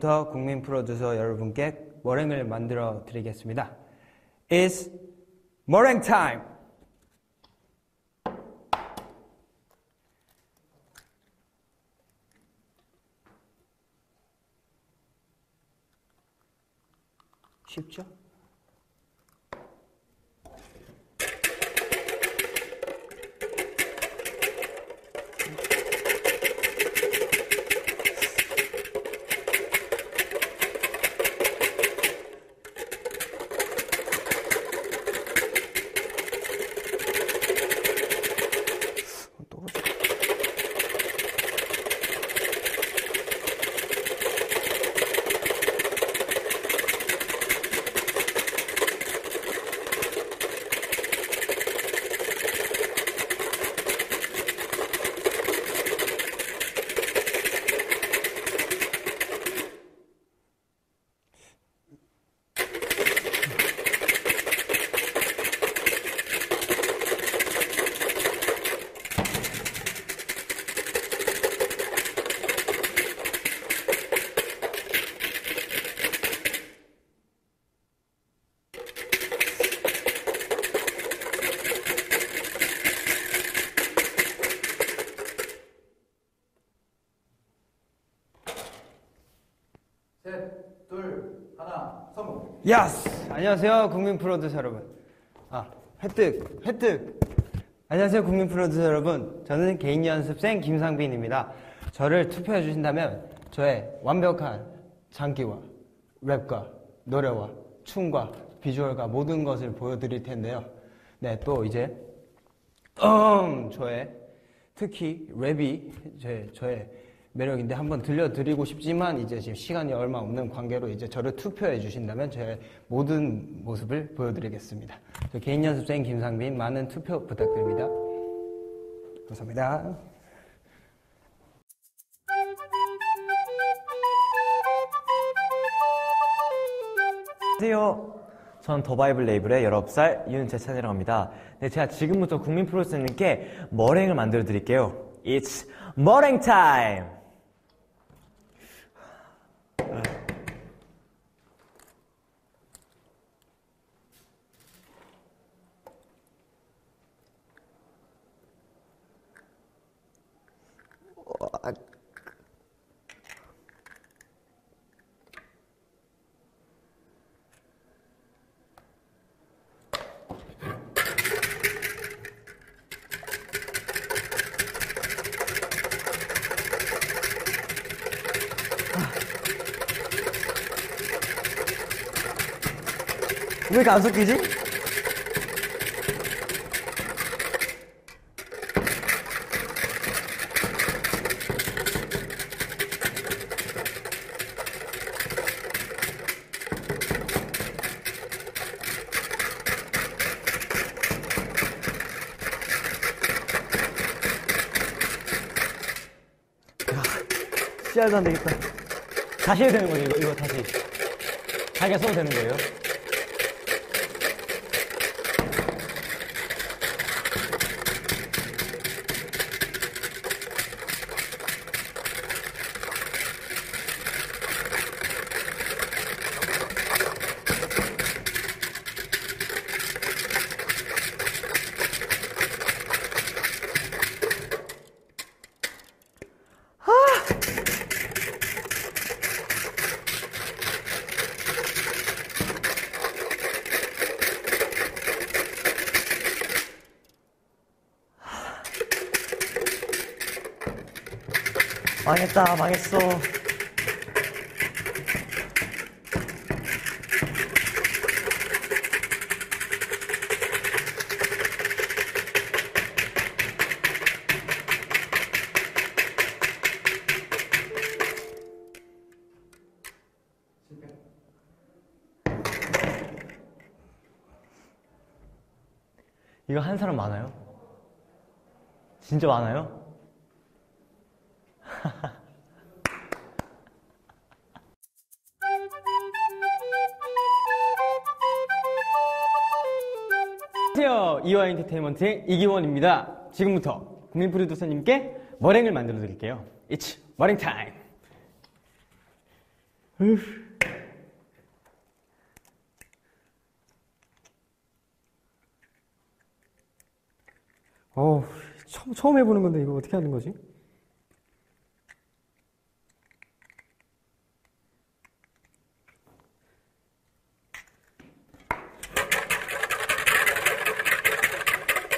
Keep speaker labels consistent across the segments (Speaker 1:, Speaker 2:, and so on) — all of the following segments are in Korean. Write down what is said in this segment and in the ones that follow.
Speaker 1: 지금부터 국민 프로듀서 여러분께 머랭을 만들어 드리겠습니다. It's 머랭 타임! 쉽죠?
Speaker 2: 성공.
Speaker 1: 야스! 안녕하세요, 국민 프로듀서 여러분. 아, 획득, 획득. 안녕하세요, 국민 프로듀서 여러분. 저는 개인 연습생 김상빈입니다. 저를 투표해 주신다면 저의 완벽한 장기와 랩과 노래와 춤과 비주얼과 모든 것을 보여드릴 텐데요. 네, 또 이제 음, 저의 특히 랩이 제, 저의 매력인데 한번 들려드리고 싶지만 이제 지금 시간이 얼마 없는 관계로 이제 저를 투표해 주신다면 제 모든 모습을 보여드리겠습니다. 저 개인 연습생 김상빈 많은 투표 부탁드립니다. 감사합니다.
Speaker 3: 안녕하세요. 전 더바이블 레이블의 19살 윤재찬이라고 합니다. 네, 제가 지금부터 국민 프로듀서님께 머랭을 만들어 드릴게요. It's 머랭 타임! 왜 이렇게 안 섞이지? 씨알도 안 되겠다. 다시 해야 되는 거죠, 이거, 이거 다시. 자기가 써도 되는 거예요. 망했다, 망했어. 이거 한 사람 많아요? 진짜 많아요? 안녕하세요. 이화 엔터테인먼트의 이기원입니다. 지금부터 국민 프로듀서님께 머랭을 만들어 드릴게요. It's 머랭 타임.
Speaker 4: 어우, 처음, 처음 해보는 건데 이거 어떻게 하는 거지? 아. 따따따, 따따따따따.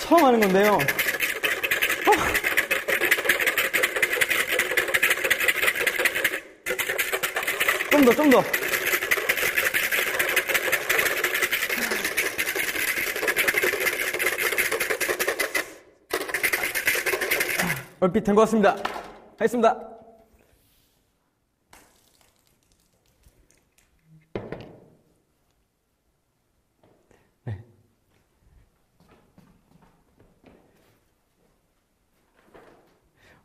Speaker 4: 처음 하는 건데요. 좀 더, 좀 더. 얼핏 된 것 같습니다. 하겠습니다. 네.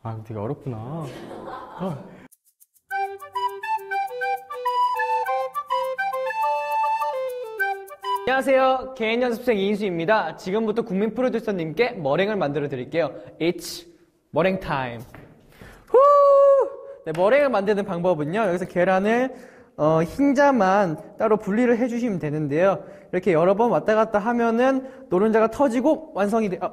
Speaker 4: 아, 되게 어렵구나. 아.
Speaker 5: 안녕하세요. 개인 연습생 이인수입니다. 지금부터 국민 프로듀서님께 머랭을 만들어 드릴게요. It's 머랭 타임. 후! 네, 머랭을 만드는 방법은요. 여기서 계란을 어, 흰자만 따로 분리를 해주시면 되는데요. 이렇게 여러 번 왔다 갔다 하면은 노른자가 터지고 완성이 돼. 아,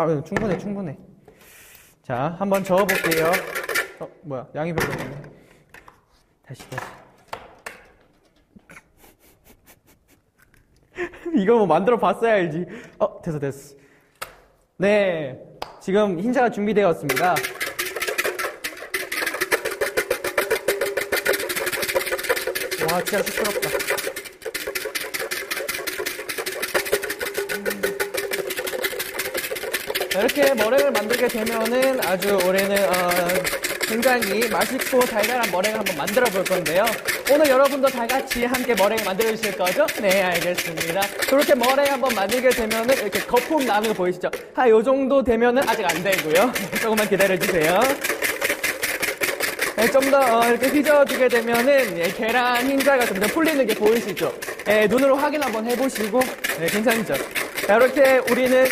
Speaker 5: 아 네, 충분해, 충분해. 자, 한번 저어볼게요. 어, 뭐야, 양이 별로 없네. 다시, 다시. 이걸 뭐 만들어 봤어야 알지. 어, 됐어, 됐어. 네. 지금 흰자가 준비되었습니다. 와, 진짜 시끄럽다. 이렇게 머랭을 만들게 되면은 아주 올해는 어, 굉장히 맛있고 달달한 머랭을 한번 만들어 볼 건데요. 오늘 여러분도 다 같이 함께 머랭을 만들어 주실 거죠? 네, 알겠습니다. 그렇게 머랭 한번 만들게 되면은 이렇게 거품 나는 거 보이시죠? 한 요 정도 되면은 아직 안 되고요. 조금만 기다려 주세요. 좀더 이렇게 휘저어주게 되면은 예, 계란 흰자가 좀 더 풀리는 게 보이시죠? 예, 눈으로 확인 한번 해보시고 예, 괜찮죠? 자, 이렇게 우리는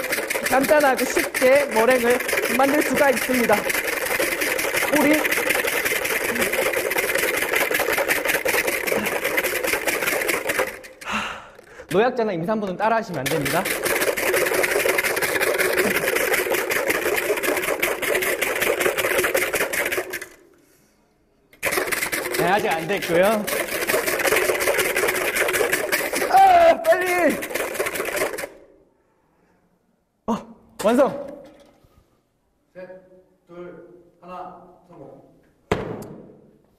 Speaker 5: 간단하고 쉽게 머랭을 만들 수가 있습니다. 우리 노약자나 임산부는 따라하시면 안 됩니다. 네, 아직 안 됐고요. 아, 빨리! 어, 완성!
Speaker 2: 셋, 둘, 하나, 성공.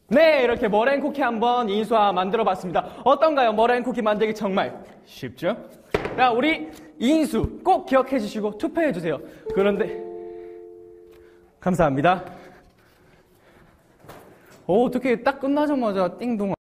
Speaker 5: 네, 이렇게 머랭 쿠키 한번 인수화 만들어 봤습니다. 어떤가요? 머랭 쿠키 만들기 정말 쉽죠? 자, 우리 인수 꼭 기억해 주시고 투표해 주세요. 그런데, 감사합니다. 오, 어떻게 딱 끝나자마자 띵동.